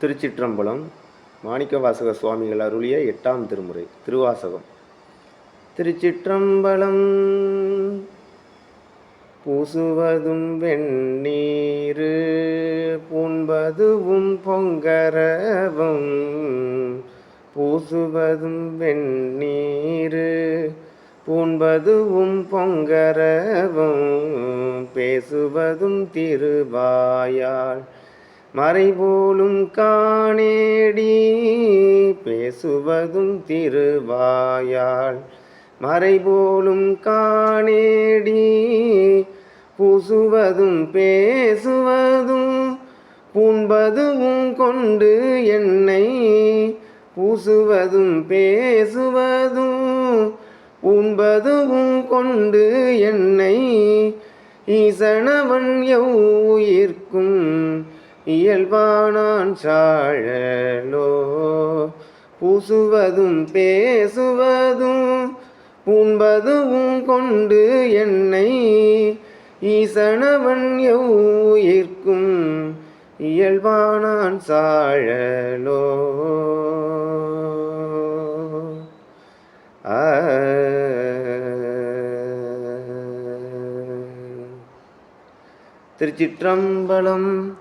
திருச்சிற்றம்பலம் மாணிக்கவாசக சுவாமிகள் அருளிய எட்டாம் திருமுறை திருவாசகம். திருச்சிற்றம்பலம் பூசுவதும் வெண்ணீர் பூண்பதுவும் பொங்கரவும் பூசுவதும் வெண்ணீர் பூண்பதுவும் பொங்கரவும் பேசுவதும் திருவாயால் மறைபோலும் காணேடி பேசுவதும் திருவாயாள் மறைபோலும் காணேடி பூசுவதும் பேசுவதும் பூண்பதும் கொண்டு என்னை பூசுவதும் பேசுவதும் உண்பதும் கொண்டு என்னை ஈசனவன் எவ்வுயிர்க்கும் இயல்பானான் சாழலோ பூசுவதும் பேசுவதும் பூண்பதும் கொண்டு என்னை ஈசனவன் எவ்வுயிர்க்கும் இயல்பானான் சாழலோ. ஆ. திருச்சிற்றம்பலம்